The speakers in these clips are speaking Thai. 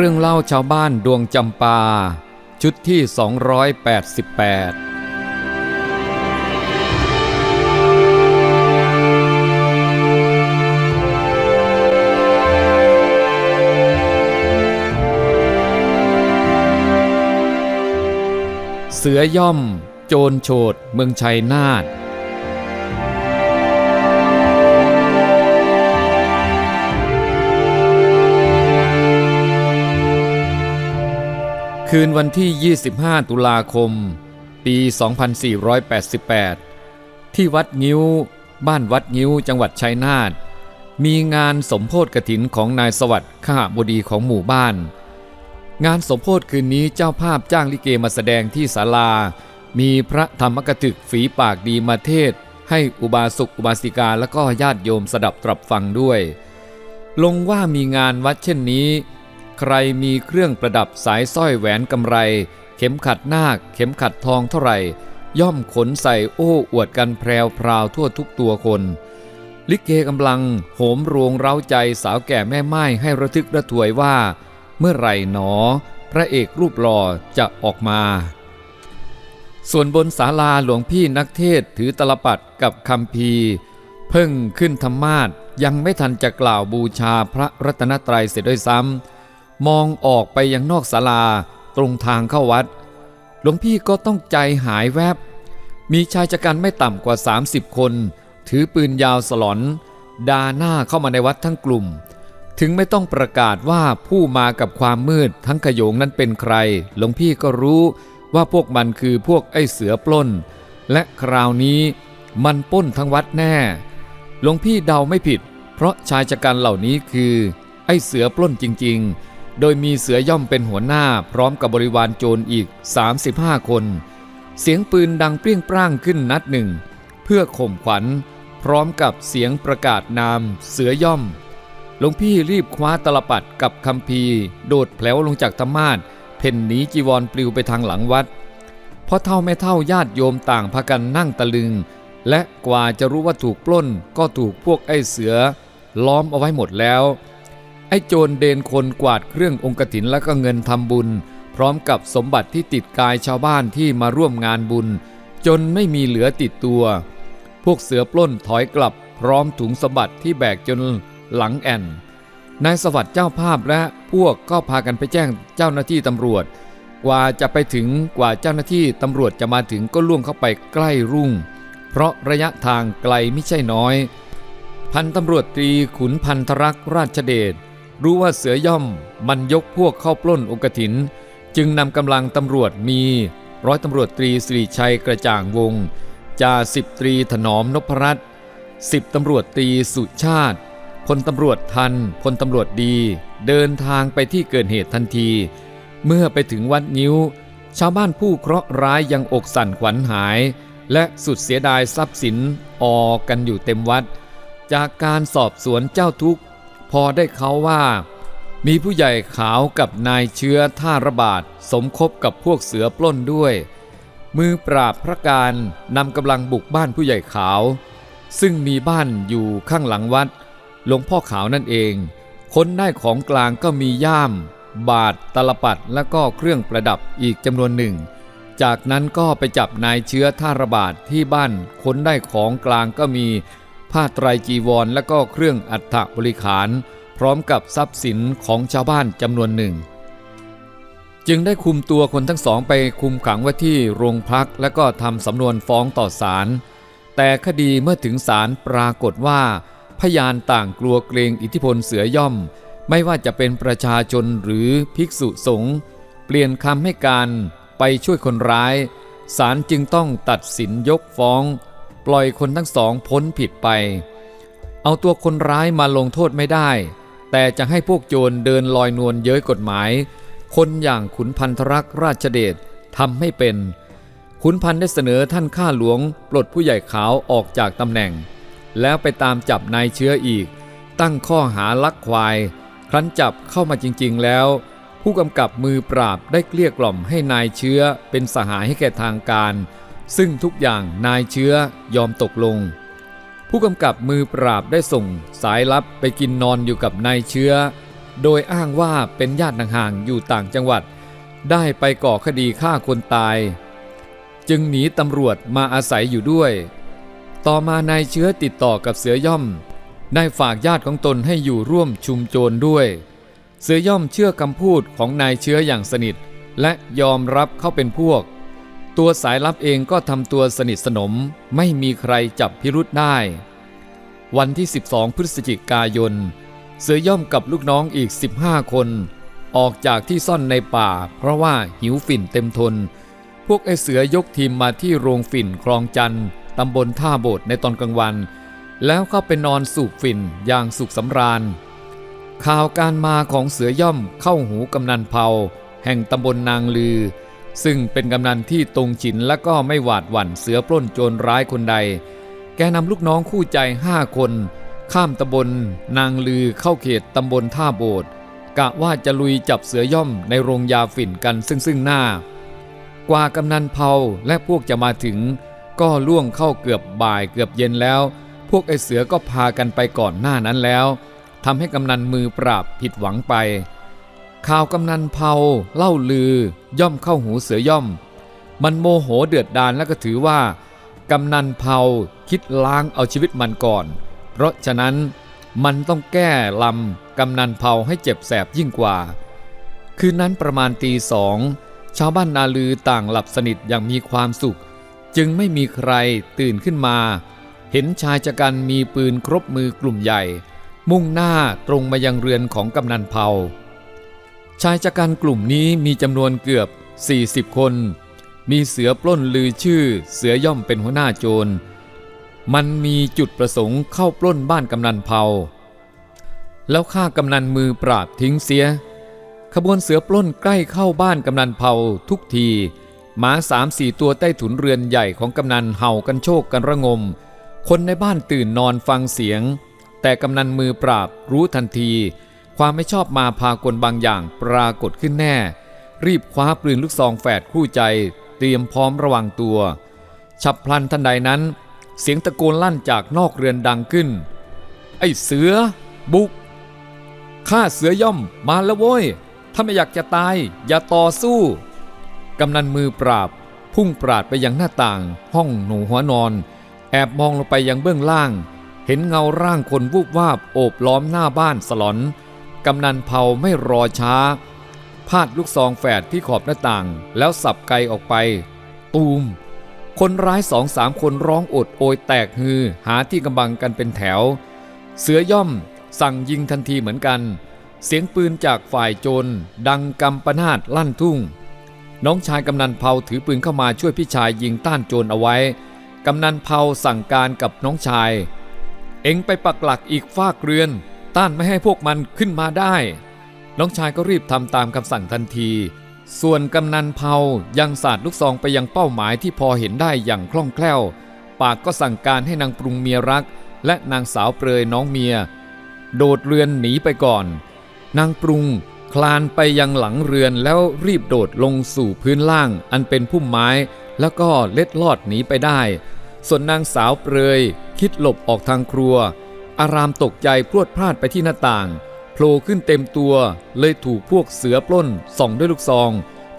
เรื่องเล่าชาวบ้านดวงจำปา ชุดที่ 288เสือย่อม โจรโฉดเมืองชัยนาท คืนวันที่ 25 ตุลาคม ปี 2488 ที่วัดงิ้ว บ้านวัดงิ้ว จังหวัดชัยนาท มีงานสมโพธกถินของนายสวัสดิ์ขหบดีของหมู่บ้าน งานสมโพธคืนนี้เจ้าภาพจ้างลิเกมาแสดงที่ศาลา มีพระธรรมกถึกฝีปากดีมาเทศ ให้อุบาสกอุบาสิกาและก็ญาติโยมสดับตรับฟังด้วย ลงว่ามีงานวัดเช่นนี้ ใครมีเครื่องประดับสายสร้อยแหวนกำไร เข็มขัดนาค เข็มขัดทองเท่าไหร่ ย่อมขนใส่โอ้อวดกันแพรวพราวทั่วทุกตัวคน ลิเกกำลังโหมโรงเร้าใจสาวแก่แม่ไม้ให้ระทึกระถวยว่า เมื่อไรหนอ พระเอกรูปหล่อจะออกมา ส่วนบนศาลาหลวงพี่นักเทศถือตลปัดกับคำพีเพิ่งขึ้นธรรมาทยังไม่ทันจะกล่าวบูชาพระรัตนตรัยเสร็จด้วยซ้ำ มองออกไปยังนอกศาลาตรงทางเข้าวัด หลวงพี่ก็ต้องใจหายแวบ มีชายชะกันไม่ต่ำกว่า 30 คน ถือปืนยาวสลอน ดาหน้าเข้ามาในวัดทั้งกลุ่ม ถึงไม่ต้องประกาศว่าผู้มากับความมืดทั้งขโยงนั้นเป็นใคร หลวงพี่ก็รู้ว่าพวกมันคือพวกไอ้เสือปล้น และคราวนี้มันป้นทั้งวัดแน่ หลวงพี่เดาไม่ผิด เพราะชายชะกันเหล่านี้คือ ไอ้เสือปล้นจริง ๆ โดยมีเสือย่อมเป็นหัวหน้าพร้อมกับบริวารโจรอีก 35 คน เสียงปืนดังเปรี้ยงปร้างขึ้นนัดหนึ่ง เพื่อข่มขวัญ พร้อมกับเสียงประกาศนาม เสือย่อมหลวงพี่รีบคว้าตลปัดกับคำพีโดดแผลวลงจากธรรมาทเพ่นหนีจีวรปลิวไปทางหลังวัดเพราะเท่าไม่เท่าญาติโยมต่างพากันนั่งตะลึง และกว่าจะรู้ว่าถูกปล้นก็ถูกพวกไอ้เสือ ล้อมเอาไว้หมดแล้ว ไอ้โจรเดนคนกวาดเครื่ององค์กถินและก็เงินทำบุญ พร้อมกับสมบัติที่ติดกายชาวบ้านที่มาร่วมงานบุญ จนไม่มีเหลือติดตัว พวกเสือปล้นถอยกลับ พร้อมถุงสมบัติที่แบกจนหลังแอนนายสวัสดิ์เจ้าภาพและพวกก็พากันไปแจ้งเจ้าหน้าที่ตำรวจ กว่าจะไปถึงกว่าเจ้าหน้าที่ตำรวจจะมาถึงก็ล่วงเข้าไปใกล้รุ่ง เพราะระยะทางไกลไม่ใช่น้อย พันตำรวจตรีขุนพันธรักษ์ราชเดช รู้ว่าเสือย่อมมันยกพวกเข้าปล้นองคถิน จึงนำกำลังตำรวจมี ร้อยตำรวจตรีสิริชัยกระจ่างวงจ่าสิบตรีถนอมนพรัตน์สิบตำรวจตรีสุชาติพลตำรวจทันพลตำรวจดี เดินทางไปที่เกิดเหตุทันที เมื่อไปถึงวัดนิ้ว ชาวบ้านผู้เคราะห์ร้ายยังอกสั่นขวัญหาย และสุดเสียดายทรัพย์สินออกกันอยู่เต็มวัด จากการสอบสวนเจ้าทุกข์ พอได้เขาว่า มีผู้ใหญ่ขาวกับนายเชื้อท่าระบาดสมคบกับพวกเสือปล้นด้วย มือปราบพระการนำกำลังบุกบ้านผู้ใหญ่ขาว ซึ่งมีบ้านอยู่ข้างหลังวัดหลวงพ่อขาวนั่นเอง ค้นได้ของกลางก็มีย่าม บาทตลปัดและก็เครื่องประดับอีกจำนวนหนึ่ง จากนั้นก็ไปจับนายเชื้อท่าระบาดที่บ้านค้นได้ของกลางก็มี ผ้าไตรจีวรและก็เครื่องอัฐบริขาร พร้อมกับทรัพย์สินของชาวบ้านจำนวนหนึ่ง จึงได้คุมตัวคนทั้งสองไปคุมขังไว้ที่โรงพักและก็ทำสำนวนฟ้องต่อศาลแต่คดีเมื่อถึงศาลปรากฏว่า พยานต่างกลัวเกรงอิทธิพลเสือย่อม ไม่ว่าจะเป็นประชาชนหรือภิกษุสงฆ์เปลี่ยนคำให้การไปช่วยคนร้ายศาลจึงต้องตัดสินยกฟ้อง ปล่อยคนทั้งสองพ้นผิดไป เอาตัวคนร้ายมาลงโทษไม่ได้ แต่จะให้พวกโจรเดินลอยนวลเย้ยกฎหมาย คนอย่างขุนพันธรักษ์ราชเดชทำให้เป็น ขุนพันได้เสนอท่านข้าหลวง ปลดผู้ใหญ่ขาวออกจากตำแหน่ง แล้วไปตามจับนายเชื้ออีก ตั้งข้อหาลักควาย ครั้นจับเข้ามาจริง ๆ แล้ว ผู้กำกับมือปราบได้เกลี้ยกล่อมให้นายเชื้อเป็นสหายให้แก่ทางการ ซึ่งทุกอย่างนายเชื้อยอมตกลง ผู้กำกับมือปราบได้ส่งสายลับไปกินนอนอยู่กับนายเชื้อ โดยอ้างว่าเป็นญาติห่างๆอยู่ต่างจังหวัด ได้ไปก่อคดีฆ่าคนตาย จึงหนีตำรวจมาอาศัยอยู่ด้วย ต่อมานายเชื้อติดต่อกับเสือย่อม ได้ฝากญาติของตนให้อยู่ร่วมชุมโจรด้วย เสือย่อมเชื่อคำพูดของนายเชื้ออย่างสนิท และยอมรับเข้าเป็นพวก ตัวสายลับเองก็ทำตัวสนิทสนมไม่มีใครจับพิรุษได้ วันที่ 12 พฤศจิกายน เสือย่อมกับลูกน้องอีก 15 คน ออกจากที่ซ่อนในป่า เพราะว่าหิวฝิ่นเต็มทน พวกไอเสือยกทีมมาที่โรงฝิ่นคลองจันทร์ตำบลท่าโบดในตอนกลางวัน แล้วเข้าไปนอนสูบฝิ่นอย่างสุขสำราญ ข่าวการมาของเสือย่อมเข้าหูกำนันเผาแห่งตำบลนางลือ ซึ่งเป็นกำนันที่ตรงฉินและก็ไม่หวาดหวั่นเสือปล้นโจรร้ายคนใด แกนำลูกน้องคู่ใจห้าคน ข้ามตำบลนางลือเข้าเขตตำบลท่าโบดกะว่าจะลุยจับเสือย่อมในโรงยาฝิ่นกันซึ่งซึ่งหน้า กว่ากำนันเผาและพวกจะมาถึง ก็ล่วงเข้าเกือบบ่ายเกือบเย็นแล้ว พวกไอเสือก็พากันไปก่อนหน้านั้นแล้วทำให้กำนันมือปราบผิดหวังไป ข่าวกำนันเผาเล่าลือย่อมเข้าหูเสือย่อม มันโมโหเดือดดาลและก็ถือว่ากำนันเผาคิดล้างเอาชีวิตมันก่อน เพราะฉะนั้นมันต้องแก้ลำกำนันเผาให้เจ็บแสบยิ่งกว่า คืนนั้นประมาณตีสองชาวบ้านนาลือต่างหลับสนิทอย่างมีความสุข จึงไม่มีใครตื่นขึ้นมา เห็นชายชะกันมีปืนครบมือกลุ่มใหญ่ มุ่งหน้าตรงมายังเรือนของกำนันเผา ชายชะกันกลุ่มนี้มีจำนวนเกือบ 40 คน มีเสือปล้นลือชื่อเสือย่อมเป็นหัวหน้าโจร มันมีจุดประสงค์เข้าปล้นบ้านกำนันเผา แล้วฆ่ากำนันมือปราบทิ้งเสีย ขบวนเสือปล้นใกล้เข้าบ้านกำนันเผาทุกที หมาสามสี่ตัวใต้ถุนเรือนใหญ่ของกำนันเห่ากันโชกกันระงม คนในบ้านตื่นนอนฟังเสียง แต่กำนันมือปราบรู้ทันที ความไม่ชอบมาพากลบางอย่างปรากฏขึ้นแน่ รีบคว้าปืนลูกซองแฝดคู่ใจ เตรียมพร้อมระวังตัว ฉับพลันทันใดนั้น เสียงตะโกนลั่นจากนอกเรือนดังขึ้น ไอ้เสือ บุกข้าเสือย่อมมาแล้วโว้ย ถ้าไม่อยากจะตาย อย่าต่อสู้ กำนันมือปราบ พุ่งปราดไปยังหน้าต่าง ห้องหนูหัวนอน แอบมองลงไปยังเบื้องล่าง เห็นเงาร่างคนวูบวาบโอบล้อมหน้าบ้านสลอน กำนันเผาไม่รอช้า พาดลูกซองแฝดที่ขอบหน้าต่าง แล้วสับไกออกไป ตูม คนร้ายสองสามคนร้องอดโอยแตกฮือ หาที่กำบังกันเป็นแถว เสือย่อม สั่งยิงทันทีเหมือนกัน เสียงปืนจากฝ่ายโจรดังกำปนาดลั่นทุ่ง น้องชายกำนันเผาถือปืนเข้ามาช่วยพี่ชายยิงต้านโจรเอาไว้กำนันเผาสั่งการกับน้องชาย เอ็งไปปักหลักอีกฟากเรือน ต้านไม่ให้พวกมันขึ้นมาได้ น้องชายก็รีบทำตามคำสั่งทันที ส่วนกำนันเผายังสาดลูกซองไปยังเป้าหมายที่พอเห็นได้อย่างคล่องแคล่ว ปากก็สั่งการให้นางปรุงเมียรัก และนางสาวเปรยน้องเมีย โดดเรือนหนีไปก่อน นางปรุงคลานไปยังหลังเรือนแล้วรีบโดดลงสู่พื้นล่าง อันเป็นพุ่มไม้ แล้วก็เล็ดลอดหนีไปได้ ส่วนนางสาวเปรยคิดหลบออกทางครัว อารามตกใจพรวดพลาดไปที่หน้าต่างโผล่ขึ้นเต็มตัว เลยถูกพวกเสือปล้นส่องด้วยลูกซอง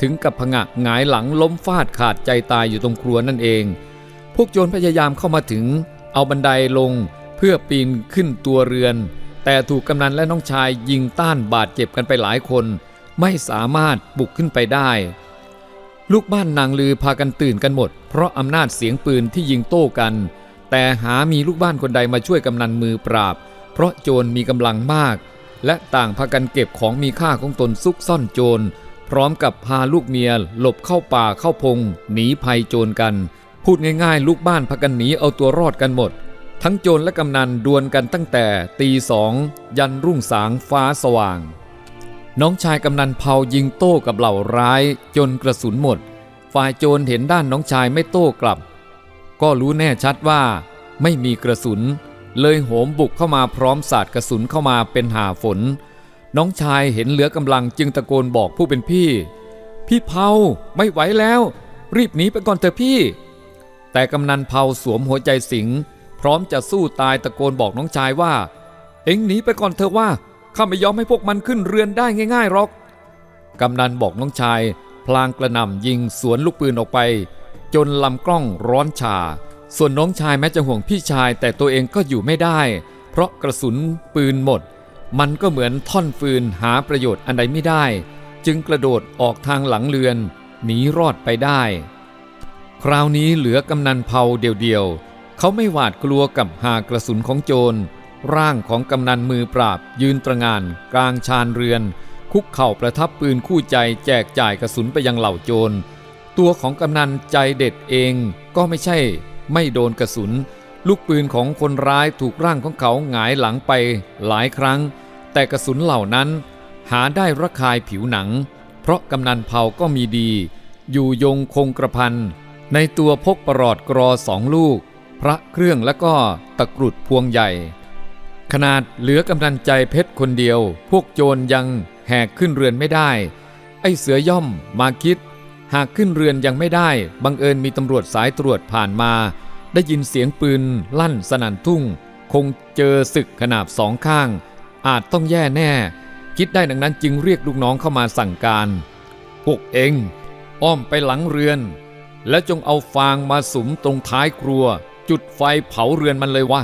ถึงกับผงะหงายหลังล้มฟาดขาดใจตายอยู่ตรงครัวนั่นเอง พวกโจรพยายามเข้ามาถึง เอาบันไดลงเพื่อปีนขึ้นตัวเรือน แต่ถูกกำนันและน้องชายยิงต้านบาดเจ็บกันไปหลายคน ไม่สามารถบุกขึ้นไปได้ ลูกบ้านนางลือพากันตื่นกันหมด เพราะอำนาจเสียงปืนที่ยิงโต้กัน แต่หามีลูกบ้านคนใดมาช่วยกำนันมือปราบ เพราะโจรมีกำลังมาก และต่างพากันเก็บของมีค่าของตนซุกซ่อนโจร พร้อมกับพาลูกเมียหลบเข้าป่าเข้าพง หนีภัยโจรกัน พูดง่ายๆ ลูกบ้านพากันหนีเอาตัวรอดกันหมด ทั้งโจรและกำนันดวลกันตั้งแต่ตีสองยันรุ่งสางฟ้าสว่าง น้องชายกำนันเผายิงโต้กับเหล่าร้าย จนกระสุนหมด ฝ่ายโจรเห็นด้านน้องชายไม่โต้กลับ ก็รู้แน่ชัดว่าไม่มีกระสุน เลยโหมบุกเข้ามาพร้อมสาดกระสุนเข้ามาเป็นหาฝน น้องชายเห็นเหลือกำลังจึงตะโกนบอกผู้เป็นพี่ พี่เผาไม่ไหวแล้ว รีบหนีไปก่อนเถอะพี่ แต่กำนันเผาสวมหัวใจสิง พร้อมจะสู้ตายตะโกนบอกน้องชายว่า เอ็งหนีไปก่อนเถอะว่าข้าไม่ยอมให้พวกมันขึ้นเรือนได้ง่ายๆหรอกกำนันบอกน้องชาย พลางกระหน่ำยิงสวนลูกปืนออกไป จนลำกล้องร้อนชา ส่วนน้องชายแม้จะห่วงพี่ชาย แต่ตัวเองก็อยู่ไม่ได้ เพราะกระสุนปืนหมด มันก็เหมือนท่อนฟืนหาประโยชน์อันใดไม่ได้ จึงกระโดดออกทางหลังเรือนหนีรอดไปได้ คราวนี้เหลือกำนันเผาเดียวๆเขาไม่หวาดกลัวกับหากระสุนของโจร ร่างของกำนันมือปราบ ยืนตระงาน กลางชานเรือน คุกเข่าประทับปืนคู่ใจแจกจ่ายกระสุนไปยังเหล่าโจร ตัวของกำนันใจเด็ดเองก็ไม่ใช่ไม่โดนกระสุน ลูกปืนของคนร้ายถูกร่างของเขาหงายหลังไปหลายครั้ง แต่กระสุนเหล่านั้นหาได้ระคายผิวหนัง เพราะกำนันเผาก็มีดี อยู่ยงคงกระพัน ในตัวพกประหลอดกรอสองลูก พระเครื่องและก็ตะกรุดพวงใหญ่ ขนาดเหลือกำนันใจเพชรคนเดียว พวกโจรยังแหกขึ้นเรือนไม่ได้ ไอ้เสือย่อมมาคิด หากขึ้นเรือนยังไม่ได้ บังเอิญมีตำรวจสายตรวจผ่านมา ได้ยินเสียงปืน ลั่นสนั่นทุ่ง คงเจอศึกขนาบสองข้าง อาจต้องแย่แน่ คิดได้ดังนั้นจึงเรียกลูกน้องเข้ามาสั่งการ พวกเองอ้อมไปหลังเรือน และจงเอาฟางมาสุมตรงท้ายครัว จุดไฟเผาเรือนมันเลยวะ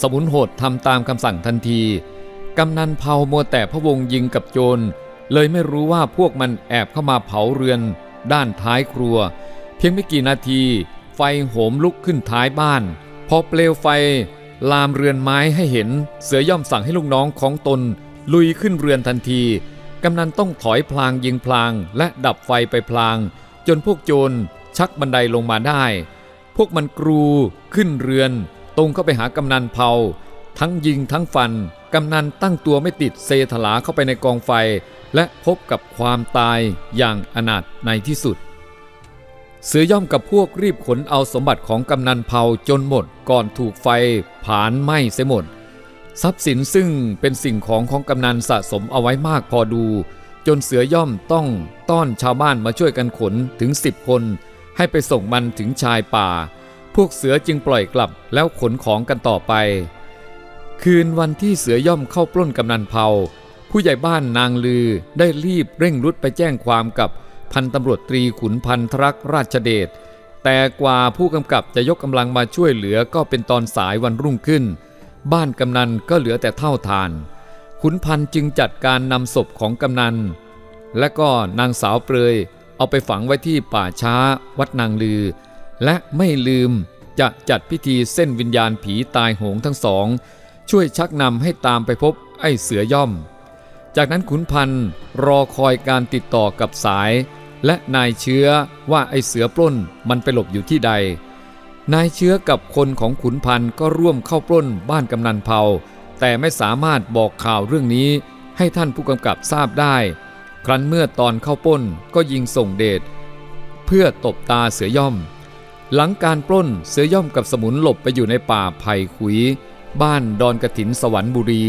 สมุนโหดทำตามคำสั่งทันทีกำนันเผามัวแต่พะวงยิงกับโจร เลยไม่รู้ว่าพวกมันแอบเข้ามาเผาเรือน ด้านท้ายครัว เพียงไม่กี่นาที ไฟโหมลุกขึ้นท้ายบ้าน พอเปลวไฟ ลามเรือนไม้ให้เห็น เสือย่อมสั่งให้ลูกน้องของตน ลุยขึ้นเรือนทันที กำนันต้องถอยพลางยิงพลางและดับไฟไปพลาง จนพวกโจรชักบันไดลงมาได้ พวกมันกรูขึ้นเรือน ตรงเข้าไปหากำนันเผาทั้งยิงทั้งฟัน กำนันตั้งตัวไม่ติดเซถลาเข้าไปในกองไฟ และพบกับความตายอย่างอนาถในที่สุด เสือย่อมกับพวกรีบขนเอาสมบัติของกำนันเผาจนหมดก่อนถูกไฟผาญไหม้เสียหมด ทรัพย์สินซึ่งเป็นสิ่งของของกำนันสะสมเอาไว้มากพอดู จนเสือย่อมต้องต้อนชาวบ้านมาช่วยกันขนถึงสิบคน ให้ไปส่งมันถึงชายป่า พวกเสือจึงปล่อยกลับแล้วขนของกันต่อไป คืนวันที่เสือย่อมเข้าปล้นกำนันเผา ผู้ใหญ่บ้านนางลือได้รีบเร่งรุดไปแจ้งความกับพันตำรวจตรีขุนพันธรักษ์ราชเดช แต่กว่าผู้กำกับจะยกกำลังมาช่วยเหลือก็เป็นตอนสายวันรุ่งขึ้น บ้านกำนันก็เหลือแต่เท่าทาน ขุนพันจึงจัดการนำศพของกำนัน และก็นางสาวเปรยเอาไปฝังไว้ที่ป่าช้าวัดนางลือ และไม่ลืมจะจัดพิธีเส้นวิญญาณผีตายโหงทั้งสอง ช่วยชักนำให้ตามไปพบไอ้เสือย่อม จากนั้นขุนพันธ์รอคอยการติดต่อกับสาย และนายเชื้อว่าไอเสือปล้นมันไปหลบอยู่ที่ใด นายเชื้อกับคนของขุนพันธ์ก็ร่วมเข้าปล้นบ้านกำนันเผาแต่ไม่สามารถบอกข่าวเรื่องนี้ให้ท่านผู้กำกับทราบได้ ครั้นเมื่อตอนเข้าปล้นก็ยิงส่งเดชเพื่อตบตาเสือย่อม หลังการปล้นเสือย่อมกับสมุนหลบไปอยู่ในป่าไผ่ขุย บ้านดอนกระถินสวรรค์บุรี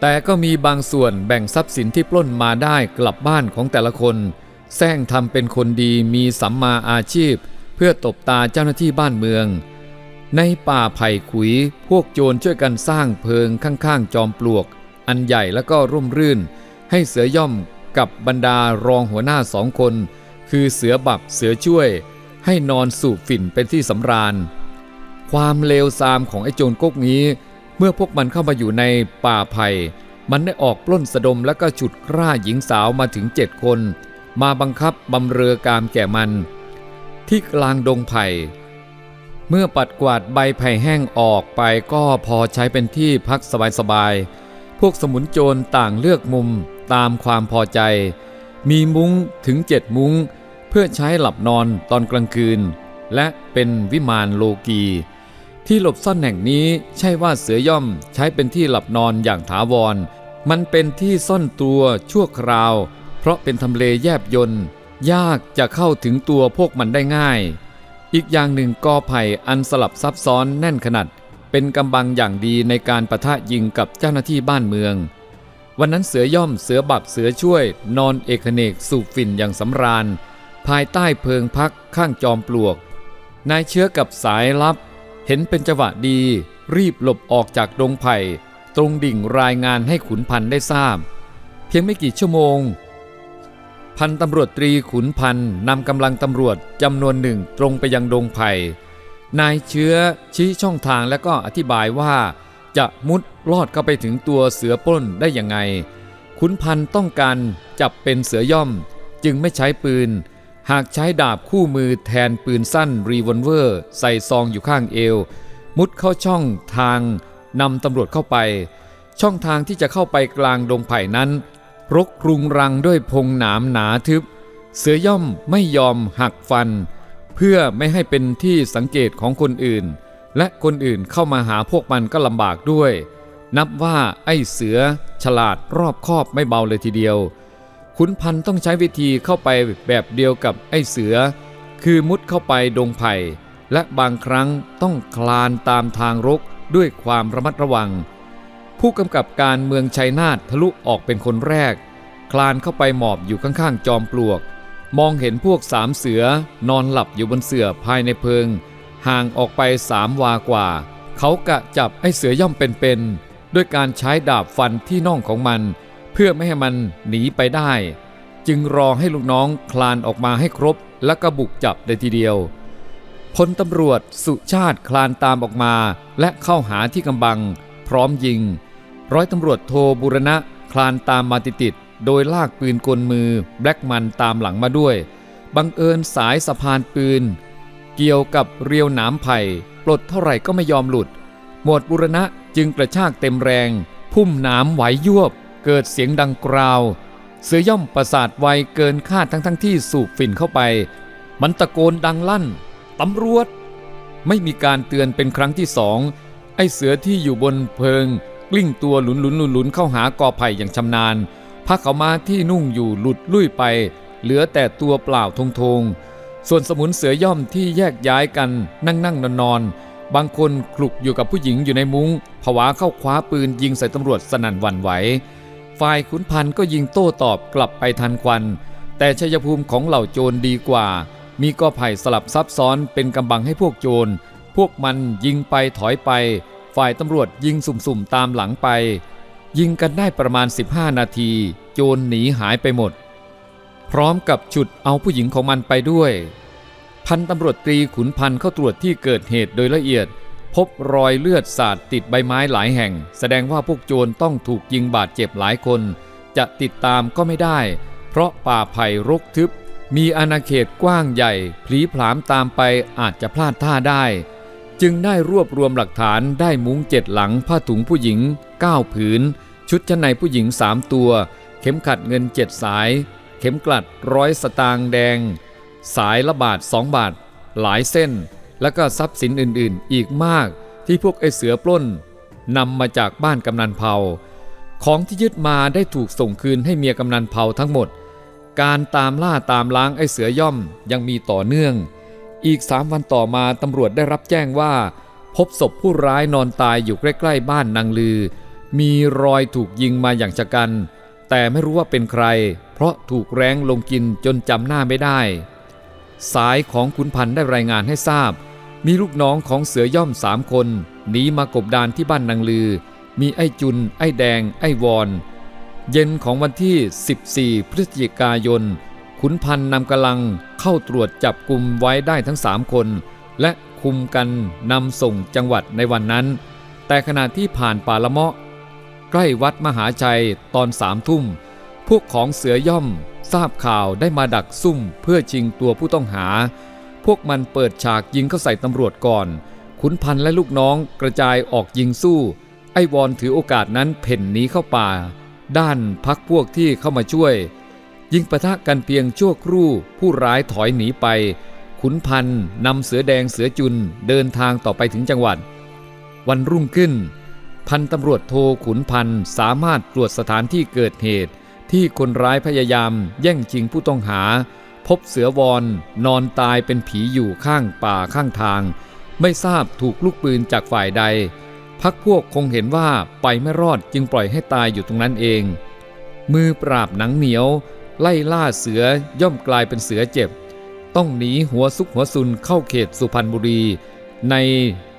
แต่ก็มีบางส่วนแบ่งทรัพย์สินที่ปล้นมาได้กลับบ้านของแต่ละคนแซงทำเป็นคนดีมีสัมมาอาชีพ เพื่อตบตาเจ้าหน้าที่บ้านเมือง ในป่าไผ่ขุย พวกโจรช่วยกันสร้างเพิงข้างๆ จอมปลวก อันใหญ่แล้วก็ร่มรื่น ให้เสือย่อมกับบรรดารองหัวหน้าสองคน คือเสือบับเสือช่วย ให้นอนสูบฝิ่นเป็นที่สำราญ ความเลวทรามของไอ้โจรก๊กนี้ เมื่อพวกมันเข้ามาอยู่ในป่าไผ่มันได้ออกปล้นสะดมและก็ฉุดกล้าหญิงสาวมาถึงเจ็ดคน มาบังคับบำเรอกามแก่มัน ที่กลางดงไผ่ เมื่อปัดกวาดใบไผ่แห้งออกไปก็พอใช้เป็นที่พักสบายๆ พวกสมุนโจรต่างเลือกมุมตามความพอใจ มีมุ้งถึงเจ็ดมุ้ง เพื่อใช้หลับนอนตอนกลางคืน และเป็นวิมานโลกี ที่หลบซ่อนแห่งนี้ใช่ว่าเสือย่อมใช้เป็นที่หลับนอนอย่างถาวร มันเป็นที่ซ่อนตัวชั่วคราว เพราะเป็นทำเลแยบยนต์ยากจะเข้าถึงตัวพวกมันได้ง่าย อีกอย่างหนึ่งกอไผ่อันสลับซับซ้อนแน่นขนาด เป็นกำบังอย่างดีในการประทะยิงกับเจ้าหน้าที่บ้านเมือง วันนั้นเสือย่อมเสือบับเสือช่วย นอนเอกเนกสูบฝิ่นอย่างสำราญ ภายใต้เพิงพักข้างจอมปลวก นายเชื้อกับสายลับ เห็นเป็นจังหวะดี รีบหลบออกจากดงไผ่ ตรงดิ่งรายงานให้ขุนพันธ์ได้ทราบ เพียงไม่กี่ชั่วโมง พันตำรวจตรีขุนพันธ์นำกำลังตำรวจจำนวนหนึ่งตรงไปยังดงไผ่นายเชื้อชี้ช่องทางและก็อธิบายว่า จะมุดลอดเข้าไปถึงตัวเสือป้นได้ยังไง ขุนพันธ์ต้องการจับเป็นเสือย่อม จึงไม่ใช้ปืน หากใช้ดาบคู่มือแทนปืนสั้นรีวอลเวอร์ ใส่ซองอยู่ข้างเอว มุดเข้าช่องทางนำตำรวจเข้าไป ช่องทางที่จะเข้าไปกลางดงไผ่นั้น รกรุงรังด้วยพงหนามหนาทึบ เสือย่อมไม่ยอมหักฟัน เพื่อไม่ให้เป็นที่สังเกตของคนอื่น และคนอื่นเข้ามาหาพวกมันก็ลำบากด้วย นับว่าไอ้เสือฉลาดรอบคอบไม่เบาเลยทีเดียว ขุนพันธ์ต้องใช้วิธีเข้าไปแบบเดียวกับไอ้เสือ คือมุดเข้าไปดงไผ่ และบางครั้งต้องคลานตามทางรกด้วยความระมัดระวัง ผู้กำกับการเมืองชัยนาททะลุออกเป็นคนแรก คลานเข้าไปหมอบอยู่ข้างๆจอมปลวก มองเห็นพวกสามเสือนอนหลับอยู่บนเสื่อภายในเพิง ห่างออกไปสามวากว่า เขากะจับไอ้เสือย่อมเป็นๆด้วยการใช้ดาบฟันที่น่องของมัน พื่อไม่ให้มันหนีไปได้ จึงรอให้ลูกน้องคลานออกมาให้ครบ แล้วก็บุกจับเลยทีเดียวพลตำรวจสุชาติคลานตามออกมา และเข้าหาที่กำบัง พร้อมยิง ร้อยตำรวจโทบุรณะคลานตามมาติดๆโดยลากปืนกลมือแบล็กมันตามหลังมาด้วย บังเอิญสายสะพานปืน เกี่ยวกับเรียวหนามไผ่ปลดเท่าไหร่ก็ไม่ยอมหลุด หมวดบุรณะจึงกระชากเต็มแรง พุ่มหนามไหวยวบ เกิดเสียงดังกราว เสือย่อมประสาทไวเกินคาดทั้งทั้งที่สูบฝิ่นเข้าไป มันตะโกนดังลั่นตำรวจ ไม่มีการเตือนเป็นครั้งที่สอง ไอ้เสือที่อยู่บนเพิง กลิ้งตัวหลุนหลุนหลุนหลุนเข้าหากอไผ่อย่างชำนาญพักเขามาที่นุ่งอยู่หลุดลุ่ยไป เหลือแต่ตัวเปล่าทงทงส่วนสมุนเสือย่อมที่แยกย้ายกันนั่งนั่งนอนนอนบางคนคลุกอยู่กับผู้หญิงอยู่ในมุง้งผวาเข้าคว้าปืนยิงใส่ตำรวจสนั่นวันไหว ฝ่ายขุนพันธ์ก็ยิงโต้ตอบกลับไปทันควัน แต่ชัยภูมิของเหล่าโจรดีกว่า มีกอไผ่สลับซับซ้อนเป็นกำบังให้พวกโจร พวกมันยิงไปถอยไป ฝ่ายตำรวจยิงสุ่มๆตามหลังไป ยิงกันได้ประมาณ 15 นาที โจรหนีหายไปหมด พร้อมกับฉุดเอาผู้หญิงของมันไปด้วย พันตำรวจตรีขุนพันธ์เข้าตรวจที่เกิดเหตุโดยละเอียด พบรอยเลือดสาดติดใบไม้หลายแห่ง แสดงว่าพวกโจรต้องถูกยิงบาดเจ็บหลายคน จะติดตามก็ไม่ได้ เพราะป่าไผ่รกทึบ มีอาณาเขตกว้างใหญ่ พลีผลามตามไปอาจจะพลาดท่าได้ จึงได้รวบรวมหลักฐานได้มุ้งเจ็ดหลังผ้าถุงผู้หญิง 9 ผืน ชุดชั้นในผู้หญิง 3 ตัว เข็มขัดเงิน7สาย เข็มกลัดร้อยสตางค์แดง สายละบาท2บาท หลายเส้น แล้วก็ทรัพย์สินอื่นๆ อีกมากที่พวกไอเสือปล้นนำมาจากบ้านกำนันเผา ของที่ยึดมาได้ถูกส่งคืนให้เมียกำนันเผาทั้งหมด การตามล่าตามล้างไอเสือย่อมยังมีต่อเนื่อง อีกสามวันต่อมาตำรวจได้รับแจ้งว่า พบศพผู้ร้ายนอนตายอยู่ใกล้ๆบ้านนางลือ มีรอยถูกยิงมาอย่างชะกัน แต่ไม่รู้ว่าเป็นใคร เพราะถูกแรงลงกินจนจำหน้าไม่ได้ สายของขุนพันธ์ได้รายงานให้ทราบ มีลูกน้องของเสือย่อมสามคนหนีมากบดานที่บ้านนางลือ มีไอ้จุน ไอ้แดง ไอ้วอน เย็นของวันที่ 14 พฤศจิกายน ขุนพันธ์นำกำลังเข้าตรวจจับกลุ่มไว้ได้ทั้งสามคน และคุมกันนำส่งจังหวัดในวันนั้น แต่ขณะที่ผ่านป่าละเมาะ ใกล้วัดมหาชัยตอนสามทุ่ม พวกของเสือย่อมทราบข่าวได้มาดักซุ่มเพื่อชิงตัวผู้ต้องหา วกมันเปิดฉากยิงเข้าใส่ตำรวจก่อน ขุนพันธ์และลูกน้องกระจายออกยิงสู้ ไอ้วอนถือโอกาสนั้นเพ่นหนีเข้าป่า ด้านพักพวกที่เข้ามาช่วย ยิงปะทะกันเพียงชั่วครู่ ผู้ร้ายถอยหนีไป ขุนพันธ์นำเสือแดงเสือจุนเดินทางต่อไปถึงจังหวัด วันรุ่งขึ้น พันตำรวจโทขุนพันธ์สามารถตรวจสถานที่เกิดเหตุ ที่คนร้ายพยายามแย่งชิงผู้ต้องหา พบเสือวอนนอนตายเป็นผีอยู่ข้างป่าข้างทาง ไม่ทราบถูกลูกปืนจากฝ่ายใด พักพวกคงเห็นว่าไปไม่รอดจึงปล่อยให้ตายอยู่ตรงนั้นเอง มือปราบหนังเหนียว ไล่ล่าเสือย่อมกลายเป็นเสือเจ็บ ต้องหนีหัวซุกหัวซุนเข้าเขตสุพรรณบุรี ใน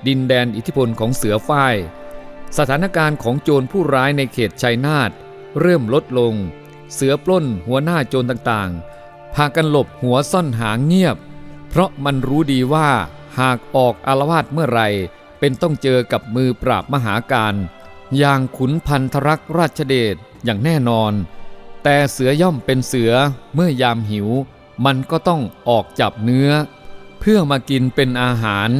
ดินแดนอิทธิพลของเสือฝ้าย สถานการณ์ของโจรผู้ร้ายในเขตชัยนาทเริ่มลดลง เสือปล้นหัวหน้าโจรต่างๆ พากันหลบหัวซ่อนหางเงียบ เพราะมันรู้ดีว่าหากออกอารวาสเมื่อไรเป็นต้องเจอกับมือปราบมหาการ อย่างขุนพันธรักษ์ราชเดชอย่างแน่นอน แต่เสือย่อมเป็นเสือเมื่อยามหิว มันก็ต้องออกจับเนื้อ เพื่อมากินเป็นอาหาร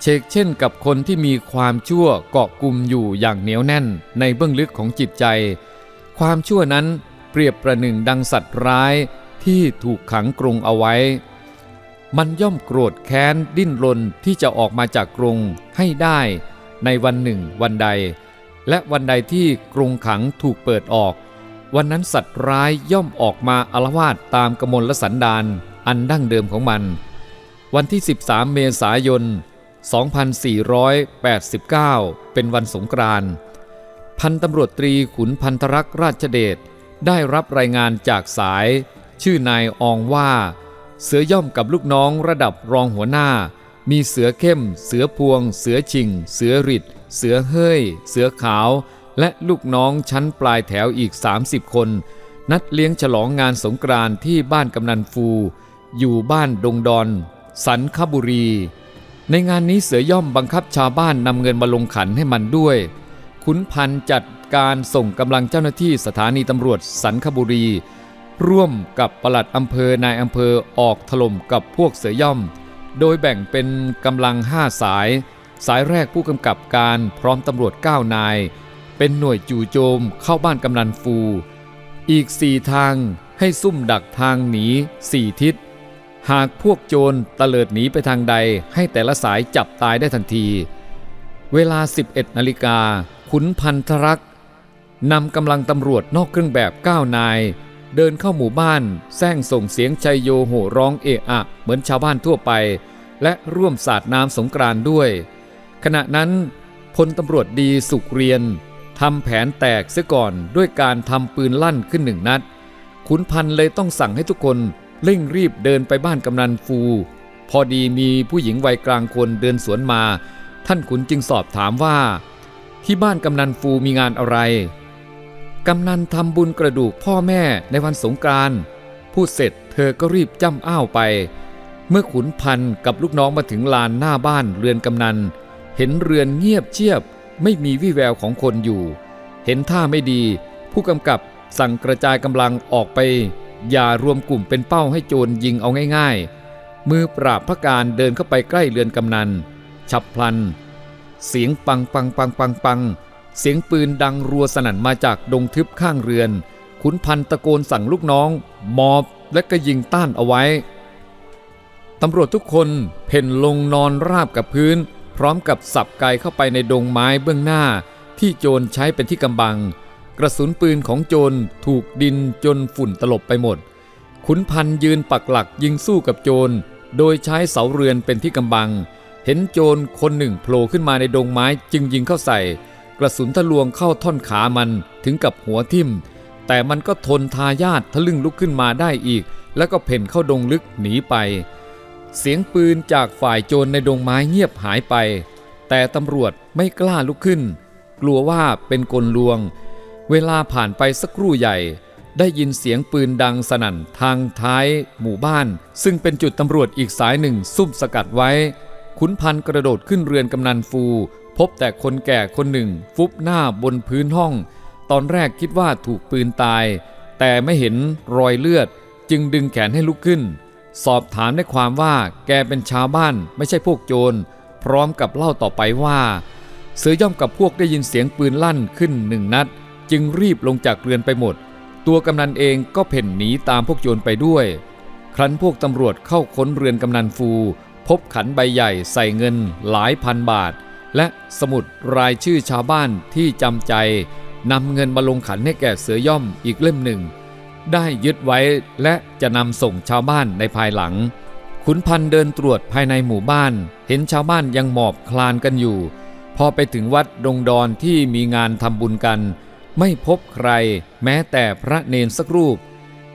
เชกเช่นกับคนที่มีความชั่วเกาะกลุ่มอยู่อย่างเหนียวแน่นในเบื้องลึกของจิตใจ ความชั่วนั้นเปรียบประหนึ่งดังสัตว์ร้าย ที่ถูกขังกรงเอาไว้ มันย่อมโกรธแค้นดิ้นรนที่จะออกมาจากกรงให้ได้ในวันหนึ่งวันใด และวันใดที่กรงขังถูกเปิดออก วันนั้นสัตว์ร้ายย่อมออกมาอารวาสตามกมลสันดานอันดั้งเดิมของมัน วันที่ 13 เมษายน 2489 เป็นวันสงกรานต์พันตำรวจตรีขุนพันธรักษ์ราชเดชได้รับรายงานจากสาย ชื่อนายอองว่า เสือย่อมกับลูกน้องระดับรองหัวหน้า มีเสือเข้ม เสือพวง เสือชิง เสือริดเสือเฮ้ย เสือขาว และลูกน้องชั้นปลายแถวอีก 30 คน นัดเลี้ยงฉลองงานสงกรานต์ที่บ้านกำนันฟู อยู่บ้านดงดอน สันคบุรี ในงานนี้เสือย่อมบังคับชาวบ้านนำเงินมาลงขันให้มันด้วย ขุนพันจัดการส่งกำลังเจ้าหน้าที่สถานีตำรวจสันคบุรี ร่วมกับปลัดอำเภอนายอำเภอออกถล่มกับพวกเสือย่อม โดยแบ่งเป็นกำลังห้าสาย สายแรกผู้กำกับการพร้อมตำรวจ 9 นาย เป็นหน่วยจู่โจมเข้าบ้านกำนันฟู อีกสี่ทางให้ซุ่มดักทางหนีสี่ทิศ หากพวกโจรตะเลิดหนีไปทางใดให้แต่ละสายจับตายได้ทันที เวลา 11 นาฬิกาขุนพันธรักษ์นำกำลังตำรวจนอกเครื่องแบบ 9 นาย เดินเข้าหมู่บ้านแซงส่งเสียงชัยโยโห่ร้องเอะอะ เหมือนชาวบ้านทั่วไป และร่วมสาดน้ำสงกรานด้วย ขณะนั้นพลตำรวจดีสุขเรียนทำแผนแตกเสียก่อนด้วยการทำปืนลั่นขึ้นหนึ่งนัด ขุนพันธ์เลยต้องสั่งให้ทุกคนเร่งรีบเดินไปบ้านกำนันฟู พอดีมีผู้หญิงวัยกลางคนเดินสวนมา ท่านขุนจึงสอบถามว่า ที่บ้านกำนันฟูมีงานอะไร กำนันทำบุญกระดูกพ่อแม่ในวันสงกรานต์พูดเสร็จเธอก็รีบจ้ำอ้าวไป เมื่อขุนพันกับลูกน้องมาถึงลานหน้าบ้านเรือนกำนัน เห็นเรือนเงียบเชียบ ไม่มีวี่แววของคนอยู่ เห็นท่าไม่ดี ผู้กำกับสั่งกระจายกำลังออกไป อย่ารวมกลุ่มเป็นเป้าให้โจรยิงเอาง่ายๆ มือปราบพระการเดินเข้าไปใกล้เรือนกำนัน ฉับพลัน เสียงปังปังปังปังปัง เสียงปืนดังรัวสนั่นมาจากดงทึบข้างเรือน ขุนพันตะโกนสั่งลูกน้อง มอบและก็ยิงต้านเอาไว้ ตำรวจทุกคนเพ่นลงนอนราบกับพื้น พร้อมกับสับไกเข้าไปในดงไม้เบื้องหน้า ที่โจรใช้เป็นที่กำบัง กระสุนปืนของโจรถูกดินจนฝุ่นตลบไปหมด ขุนพันยืนปักหลักยิงสู้กับโจร โดยใช้เสาเรือนเป็นที่กำบัง เห็นโจรคนหนึ่งโผล่ขึ้นมาในดงไม้จึงยิงเข้าใส่ กระสุนทะลวงเข้าท่อนขามันถึงกับหัวทิ่ม แต่มันก็ทนทายาททะลึ่งลุกขึ้นมาได้อีก แล้วก็เพ่นเข้าดงลึกหนีไป เสียงปืนจากฝ่ายโจรในดงไม้เงียบหายไป แต่ตำรวจไม่กล้าลุกขึ้น กลัวว่าเป็นกลลวง เวลาผ่านไปสักครู่ใหญ่ ได้ยินเสียงปืนดังสนั่นทางท้าย หมู่บ้าน ซึ่งเป็นจุดตำรวจอีกสายหนึ่งซุ่มสกัดไว้ขุนพันกระโดดขึ้นเรือนกำนันฟู พบแต่คนแก่คนหนึ่ง ฟุบหน้าบนพื้นห้อง ตอนแรกคิดว่าถูกปืนตาย แต่ไม่เห็นรอยเลือด จึงดึงแขนให้ลุกขึ้น สอบถามได้ความว่าแกเป็นชาวบ้านไม่ใช่พวกโจร พร้อมกับเล่าต่อไปว่า เสือย่อมกับพวกได้ยินเสียงปืนลั่นขึ้นหนึ่งนัด จึงรีบลงจากเรือนไปหมด ตัวกำนันเองก็เพ่นหนีตามพวกโจรไปด้วย ครั้นพวกตำรวจเข้าค้นเรือนกำนันฟู พบขันใบใหญ่ใส่เงินหลายพันบาท และสมุดรายชื่อชาวบ้านที่จำใจนำเงินมาลงขันให้แก่เสือย่อมอีกเล่มหนึ่ง ได้ยึดไว้และจะนำส่งชาวบ้านในภายหลัง ขุนพันธ์เดินตรวจภายในหมู่บ้าน เห็นชาวบ้านยังหมอบคลานกันอยู่ พอไปถึงวัดดงดอนที่มีงานทำบุญกัน ไม่พบใครแม้แต่พระเนนสักรูป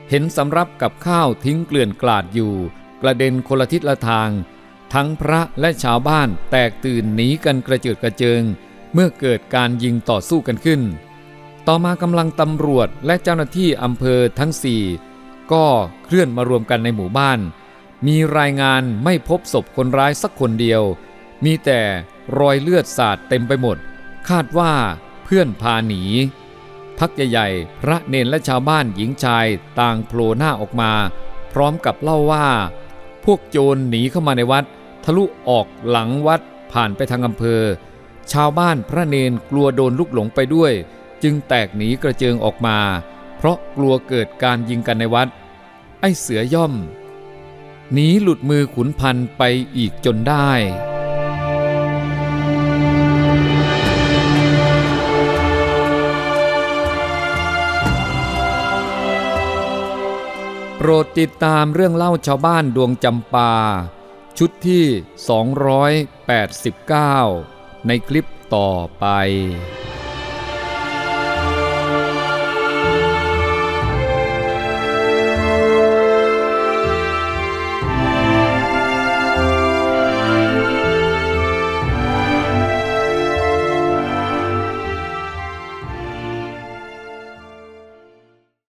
เห็นสำรับกับข้าวทิ้งเกลื่อนกลาดอยู่ กระเด็นคนละทิศละทาง ทั้งพระและชาวบ้านแตกตื่นหนีกันกระเจิดกระเจิง เมื่อเกิดการยิงต่อสู้กันขึ้น ต่อมากำลังตำรวจและเจ้าหน้าที่อำเภอทั้งสี่ก็เคลื่อนมารวมกันในหมู่บ้าน มีรายงานไม่พบศพคนร้ายสักคนเดียว มีแต่รอยเลือดสาดเต็มไปหมด คาดว่าเพื่อนพาหนี พักใหญ่ๆพระเนนและชาวบ้านหญิงชายต่างโผล่หน้าออกมา พร้อมกับเล่าว่า พวกโจรหนีเข้ามาในวัดะลุออกหลังวัดผ่านไปทางอำเภอ ชาวบ้านพระเนนกลัวโดนลุกหลงไปด้วย จึงแตกหนีกระเจิงออกมา เพราะกลัวเกิดการยิงกันในวัด ไอ้เสือย่อมหนีหลุดมือขุนพันไปอีกจนได้โปรดติดตามเรื่องเล่าชาวบ้านดวงจำปา ชุดที่ 289 ในคลิปต่อไป